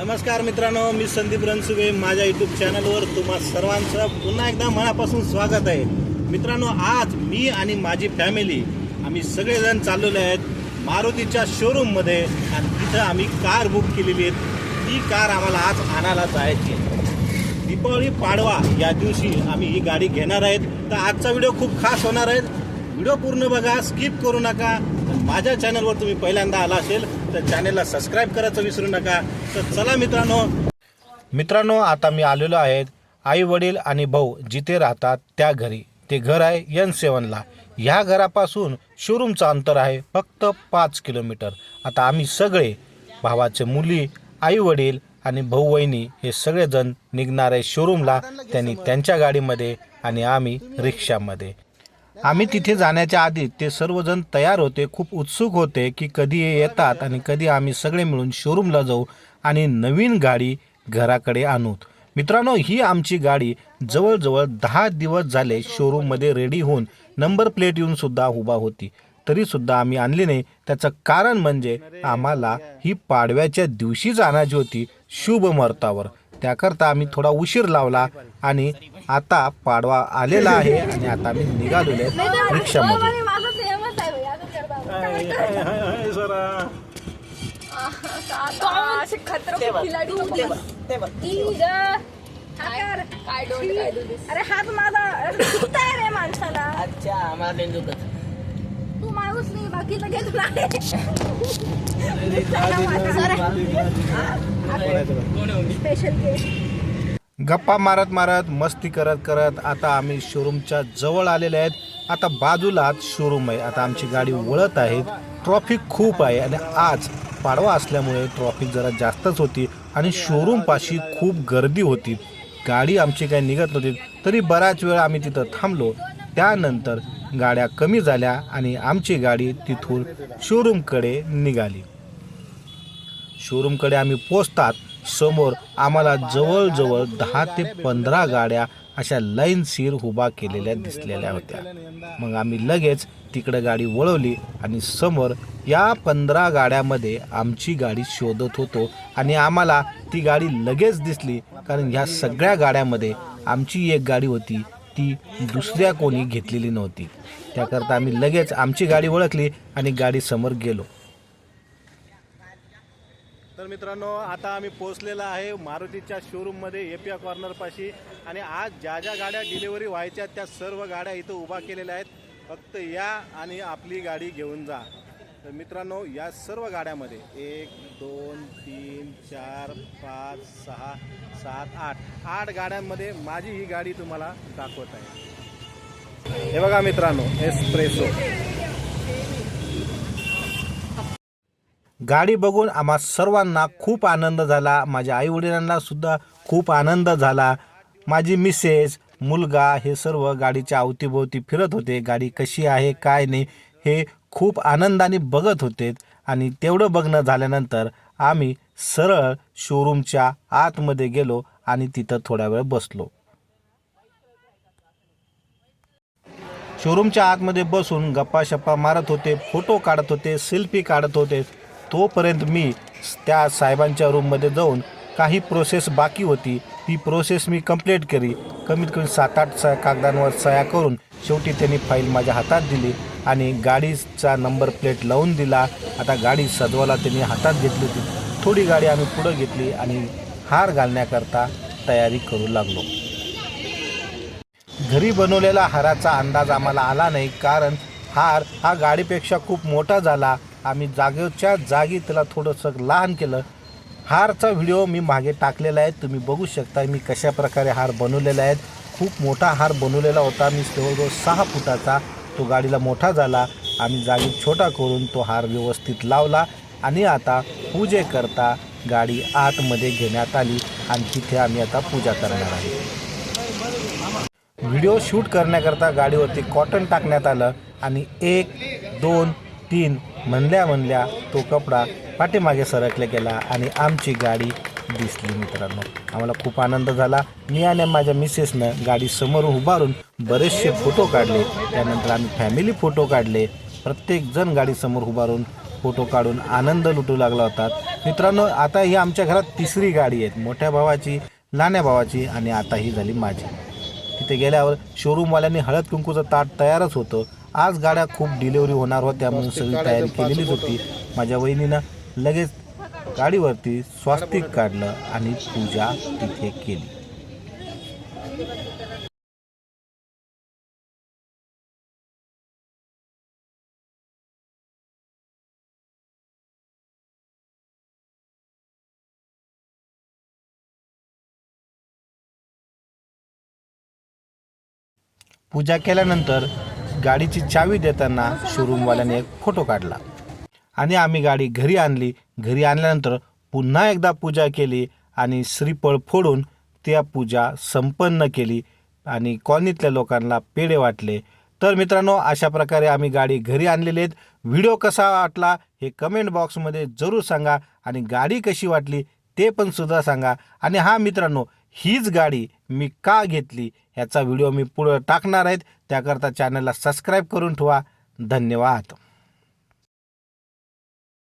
नमस्कार मित्रांनो मी संदीप रणसुबे माझ्या यूट्यूब चॅनलवर तुम्हा सर्वांचं पुन्हा एकदा मनापासून स्वागत आहे. मित्रांनो आज मी आणि माझी फॅमिली आम्ही सगळेजण चाललेले आहेत मारुतीच्या शोरूममध्ये आणि तिथं आम्ही कार बुक केलेली आहे. ती कार आम्हाला आज आणायला जायची दीपावली पाडवा या दिवशी आम्ही ही गाडी घेणार आहेत. तर आजचा व्हिडिओ खूप खास होणार आहे. व्हिडिओ पूर्ण बघा स्किप करू नका. माझ्या चॅनलवर तुम्ही पहिल्यांदा आला असेल तर चॅनलला सबस्क्राईब करायचं विसरू नका. तर चला मित्रांनो. मित्रांनो आता मी आलेलो आहेत आई वडील आणि भाऊ जिथे राहतात त्या घरी. ते घर आहे यन सेवनला ह्या घरापासून शोरूमचं अंतर आहे फक्त पाच किलोमीटर. आता आम्ही सगळे भावाचे मुली आई वडील आणि भाऊ वहिनी हे सगळेजण निघणार आहे शोरूमला. त्यांनी त्यांच्या गाडीमध्ये आणि आम्ही रिक्षामध्ये. आम्ही तिथे जाण्याच्या आधी ते सर्वजण तयार होते खूप उत्सुक होते की कधी हे येतात आणि कधी आम्ही सगळे मिळून शोरूमला जाऊ आणि नवीन गाडी घराकडे आणू. मित्रांनो ही आमची गाडी जवळजवळ दहा दिवस झाले शोरूममध्ये रेडी होऊन नंबर प्लेट येऊन सुद्धा उभा होती. तरी सुद्धा आम्ही आणली नाही. त्याचं कारण म्हणजे आम्हाला ही पाडव्याच्या दिवशीच आणायची होती शुभ मुहूर्तावर. त्याकरता आम्ही थोडा उशीर लावला आणि आता पाडवा आलेला आहे आणि आता आम्ही निघालेलो आहे रिक्षामध्ये माझं. अरे हात माझा रे माणसाला अच्छा दुखत तू माणूस नाही बाकीचं घे तुला स्पेशल केस गप्पा मारत मारत मस्ती करत करत आता आम्ही शोरूमच्या जवळ आलेले आहेत. आता बाजूलाच शोरूम आहे. आता आमची गाडी वळत आहे. ट्रॉफिक खूप आहे आणि आज पाडवा असल्यामुळे ट्रॉफिक जरा जास्तच होती आणि शोरूमपाशी खूप गर्दी होती. गाडी आमची काही निघत नव्हती. तरी बराच वेळ आम्ही तिथं थांबलो. त्यानंतर गाड्या कमी झाल्या आणि आमची गाडी तिथून शोरूमकडे निघाली. शोरूमकडे आम्ही पोचतात समोर आम्हाला जवळजवळ दहा ते पंधरा गाड्या अशा लाईनशीर उभा केलेल्या दिसलेल्या होत्या. मग आम्ही लगेच तिकडे गाडी वळवली आणि समोर या पंधरा गाड्यामध्ये आमची गाडी शोधत होतो आणि आम्हाला ती गाडी लगेच दिसली कारण ह्या सगळ्या गाड्यामध्ये आमची एक गाडी होती ती दुसऱ्या कोणी घेतलेली नव्हती. त्याकरता आम्ही लगेच आमची गाडी ओळखली आणि गाडी समोर गेलो. तर मित्रांनो आता आम्ही पोहोचलेलो आहे मारुतीच्या शोरूममध्ये एपिया कॉर्नरपाशी आणि आज ज्या ज्या गाड्या डिलिव्हरी व्हायच्या त्या सर्व गाड्या इथं उभा केलेल्या आहेत. फक्त या आणि आपली गाडी घेऊन जा. तर मित्रांनो या सर्व गाड्यामध्ये एक दोन तीन चार पाच सहा सात आठ आठ गाड्यांमध्ये माझी ही गाडी तुम्हाला दाखवत आहे. हे बघा मित्रांनो एस्प्रेसो गाडी बघून आम्हा सर्वांना खूप आनंद झाला. माझ्या आईवडिलांना सुद्धा खूप आनंद झाला. माझी मिसेस मुलगा हे सर्व गाडीच्या अवतीभोवती फिरत होते. गाडी कशी आहे काय नाही हे खूप आनंदाने बघत होते आणि तेवढं बघणं झाल्यानंतर आम्ही सरळ शोरूमच्या आतमध्ये गेलो आणि तिथं थोड्या वेळ बसलो. शोरूमच्या आतमध्ये बसून गप्पा शप्पा मारत होते फोटो काढत होते सेल्फी काढत होते. तोपर्यंत मी त्या साहेबांच्या रूममध्ये जाऊन काही प्रोसेस बाकी होती. ती प्रोसेस मी कंप्लीट केली. कमीत कमी सात आठ स कागदांवर सह्या करून शेवटी त्यांनी फाईल माझ्या हातात दिली आणि गाडीचा नंबर प्लेट लावून दिला. आता गाडी सजवायला त्यांनी हातात घेतली होती. थोडी गाडी आम्ही पुढं घेतली आणि हार घालण्याकरता तयारी करू लागलो. घरी बनवलेला हाराचा अंदाज आम्हाला आला नाही कारण हार हा गाडीपेक्षा खूप मोठा झाला. आम्ही जागेच्या जागी त्याला थोडंसं लहान केलं. हारचा व्हिडिओ मी मागे टाकलेला आहे. तुम्ही बघू शकता मी कशा प्रकारे हार बनवलेला आहे. खूप मोठा हार बनवलेला होता. मी जवळजवळ सहा फुटाचा तो गाडीला मोठा झाला. आम्ही जागी छोटा करून तो हार व्यवस्थित लावला आणि आता पूजेकरता गाडी आतमध्ये घेण्यात आली आणि तिथे आम्ही आता पूजा करणार आहे व्हिडिओ शूट करण्याकरता गाडीवरती कॉटन टाकण्यात आलं आणि एक दोन तीन म्हणल्या म्हणल्या तो कपडा पाठीमागे सरकला गेला आणि आमची गाडी दिसली मित्रांनो. आम्हाला खूप आनंद झाला. मी आणि माझ्या मिसेसनं गाडी समोर उभारून बरेचसे फोटो काढले. त्यानंतर आम्ही फॅमिली फोटो काढले. प्रत्येक जण उभारून फोटो काढून आनंद लुटू लागला होता. मित्रांनो आता ही आमच्या घरात तिसरी गाडी आहे. मोठ्या भावाची लहान्या भावाची आणि आता ही झाली माझी. तिथे गेल्यावर शोरूमवाल्यांनी हळद कुंकूचं ताट तयारच होतं. आज गाड्या खूप डिलिव्हरी होणार होत्या म्हणून सगळी तयारी केलेलीच होती. माझ्या वहिनीनं लगेच गाडीवरती स्वास्तिक काढलं आणि पूजा तिथे केली. पूजा केल्यानंतर गाडीची चावी देताना शोरूमवाल्याने एक फोटो काढला. आणि आम्ही गाडी घरी आणली. घरी आणल्यानंतर पुन्हा एकदा पूजा केली आणि श्रीफळ फोडून त्या पूजा संपन्न केली आणि कॉलनीतल्या लोकांना पेढे वाटले. तर मित्रांनो अशा प्रकारे आम्ही गाडी घरी आणलेली आहेत. व्हिडिओ कसा वाटला हे कमेंट बॉक्समध्ये जरूर सांगा आणि गाडी कशी वाटली ते पण सुद्धा सांगा. आणि हा मित्रांनो हीच गाडी मी का घेतली ह्याचा व्हिडिओ मी पुढं टाकणार आहेत. त्याकरता चॅनलला सबस्क्राईब करून ठेवा. धन्यवाद.